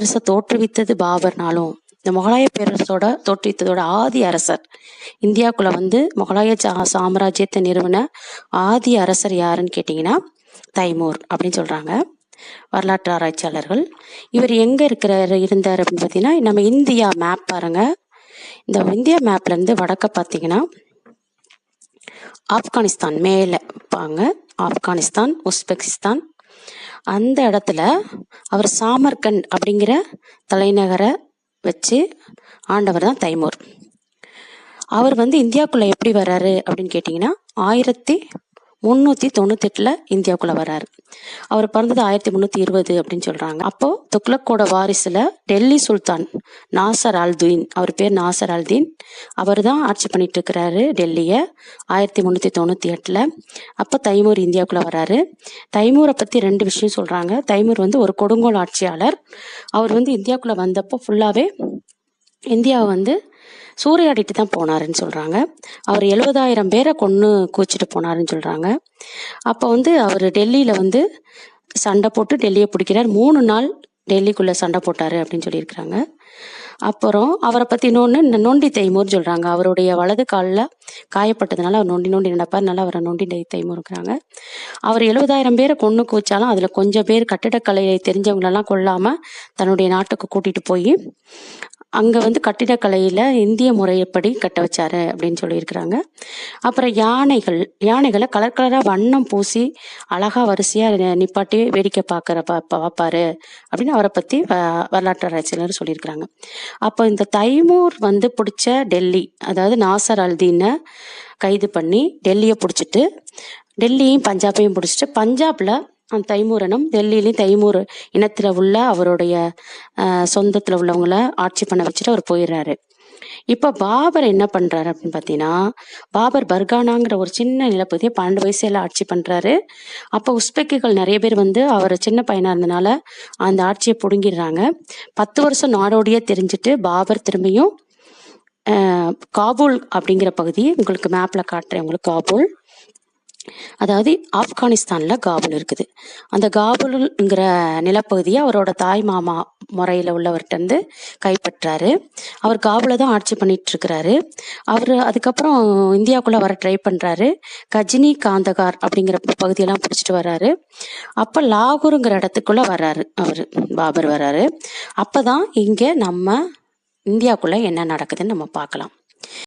அரசை தோற்றுவித்தது பாபர்னாலும் இந்த முகலாய பேரரசோட தோற்றுவித்ததோட ஆதி அரசர். இந்தியாவுக்குள்ள வந்து முகலாய சாம்ராஜ்யத்தை நிறுவன ஆதி அரசர் யாருன்னு கேட்டிங்கன்னா தைமூர் அப்படின்னு சொல்கிறாங்க வரலாற்று ஆராய்ச்சியாளர்கள். இவர் எங்கே இருக்கிறார் இருந்தார் அப்படின்னு பார்த்தீங்கன்னா நம்ம இந்தியா மேப் பாருங்க. இந்த இந்தியா மேப்ல இருந்து வடக்க பார்த்தீங்கன்னா ஆப்கானிஸ்தான் மேலே பாங்க ஆப்கானிஸ்தான் உஸ்பெகிஸ்தான் அந்த இடத்துல அவர் சாமர்கண்ட் அப்படிங்கிற தலைநகரை வச்சு ஆண்டவர் தான் தைமூர். அவர் வந்து இந்தியாக்குள்ளே எப்படி வர்றாரு அப்படின்னு கேட்டிங்கன்னா ஆயிரத்தி முந்நூற்றி தொண்ணூத்தெட்டில் இந்தியாவுக்குள்ளே வர்றாரு. அவர் பிறந்தது ஆயிரத்தி முந்நூற்றி இருபது அப்படின்னு சொல்கிறாங்க அப்போது துக்ளக்கோட வாரிசில் டெல்லி சுல்தான் நாசர் அல்தீன் அவர் பேர் நாசர் அல்தீன். அவர் தான் ஆட்சி பண்ணிட்டு இருக்கிறாரு டெல்லியை ஆயிரத்தி முந்நூற்றி தொண்ணூற்றி எட்டில் அப்போ தைமூர் இந்தியாவுக்குள்ளே வராரு தைமூரை பற்றி ரெண்டு விஷயம் சொல்கிறாங்க தைமூர் வந்து ஒரு கொடுங்கோல் ஆட்சியாளர். அவர் வந்து இந்தியாவுக்குள்ளே வந்தப்போ ஃபுல்லாகவே இந்தியாவை வந்து சூறையாடிட்டு தான் போனாருன்னு சொல்கிறாங்க அவர் எழுபதாயிரம் பேரை கொன்று கூச்சிட்டு போனாருன்னு சொல்கிறாங்க அப்போ வந்து அவர் டெல்லியில் வந்து சண்டை போட்டு டெல்லியை பிடிக்கிறார். மூணு நாள் டெல்லிக்குள்ளே சண்டை போட்டார் அப்படின்னு சொல்லியிருக்கிறாங்க. அப்புறம் அவரை பற்றி இன்னொன்று நொண்டி தைமூர்னு சொல்கிறாங்க அவருடைய வலது காலில் காயப்பட்டதுனால அவர் நொண்டி நொண்டி நடப்பார். நல்லா அவரை நொண்டி டை தைமூருங்கிறாங்க அவர் எழுபதாயிரம் பேரை கொன்று கூச்சாலும் அதில் கொஞ்சம் பேர் கட்டிடக்கலையை தெரிஞ்சவங்களெல்லாம் கொல்லாமல் தன்னுடைய நாட்டுக்கு கூட்டிகிட்டு போய் அங்கே வந்து கட்டிடக்கலையில் இந்திய முறைப்படி கட்ட வச்சாரு அப்படின்னு சொல்லியிருக்கிறாங்க. அப்புறம் யானைகள் யானைகளை கலர் கலராக வண்ணம் பூசி அழகாக வரிசையாக நிப்பாட்டி வேடிக்கை பார்க்குற பா பார்ப்பாரு அப்படின்னு அவரை பற்றி வரலாற்று ஆராய்ச்சியாளர் சொல்லியிருக்கிறாங்க. அப்போ இந்த தைமூர் வந்து பிடிச்ச டெல்லி அதாவது நாசர் அல்தீன்னு கைது பண்ணி டெல்லியை பிடிச்சிட்டு டெல்லியும் பஞ்சாபையும் பிடிச்சிட்டு பஞ்சாப்பில் அந்த தைமூரனும் டெல்லியிலையும் தைமூர் இனத்தில் உள்ள அவருடைய சொந்தத்தில் உள்ளவங்கள ஆட்சி பண்ண வச்சுட்டு அவர் போயிடுறாரு. இப்போ பாபர் என்ன பண்ணுறாரு அப்படின்னு பார்த்தீங்கன்னா பாபர் பர்கானாங்கிற ஒரு சின்ன நிலப்பகுதியை பன்னெண்டு வயசுல ஆட்சி பண்ணுறாரு அப்போ உஸ்பெக்குகள் நிறைய பேர் வந்து அவர் சின்ன பையனாக இருந்தனால அந்த ஆட்சியை பிடுங்கிடுறாங்க. பத்து வருஷம் நாடோடியே தெரிஞ்சுட்டு பாபர் திரும்பியும் காபூல் அப்படிங்கிற பகுதி உங்களுக்கு மேப்பில் காட்டுறேன் உங்களுக்கு காபூல். அதாவது ஆப்கானிஸ்தானில் காபூல் இருக்குது. அந்த காபூலுங்கிற நிலப்பகுதியை அவரோட தாய் மாமா முறையில் உள்ளவர்கிட்டருந்து கைப்பற்றாரு. அவர் காபூலை தான் ஆட்சி பண்ணிட்டு இருக்கிறாரு அவர் அதுக்கப்புறம் இந்தியாவுக்குள்ளே வர ட்ரை பண்ணுறாரு கஜினி காந்தகார் அப்படிங்கிற பகுதியெல்லாம் பிடிச்சிட்டு வர்றாரு அப்போ லாகூருங்கிற இடத்துக்குள்ளே வர்றாரு அவர் பாபர் வர்றாரு. அப்பதான் இங்கே நம்ம இந்தியாவுக்குள்ளே என்ன நடக்குதுன்னு நம்ம பார்க்கலாம்.